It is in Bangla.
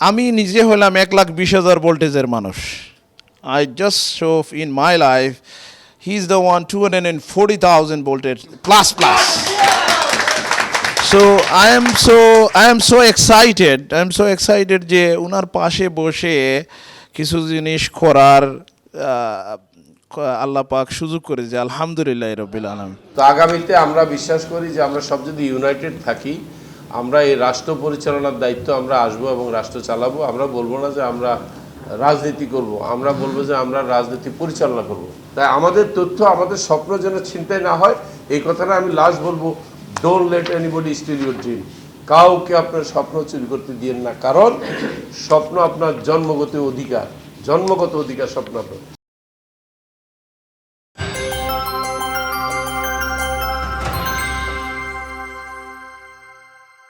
আমি নিজে হলাম এক লাখ বিশ হাজার ভোল্টেজের মানুষ। I just show in my life he is the one two hundred and forty thousand voltage plus plus so I am so I am so excited I am so excited যে ওনার পাশে বসে কিছু জিনিস করার আল্লাহ পাক সুযোগ করে যে আলহামদুলিল্লাহ রবিল আলম। তো আগামীতে আমরা বিশ্বাস করি যে আমরা সব যদি ইউনাইটেড থাকি আমরা এই রাষ্ট্র পরিচালনার দায়িত্ব আমরা আসব এবং রাষ্ট্র চালাবো। আমরা বলব না যে আমরা রাজনীতি করব। আমরা বলব যে আমরা রাজনীতি পরিচালনা করব। তাই আমাদের তথ্য, আমাদের স্বপ্ন যেন চিন্তায় না হয়, এই কথাটা আমি লাস্ট বলব। Don't let anybody steal your dream কাউকে আপনার স্বপ্ন চুরি করতে দিয়েন না। কারণ স্বপ্ন আপনার জন্মগত অধিকার। জন্মগত অধিকার স্বপ্ন আপনার।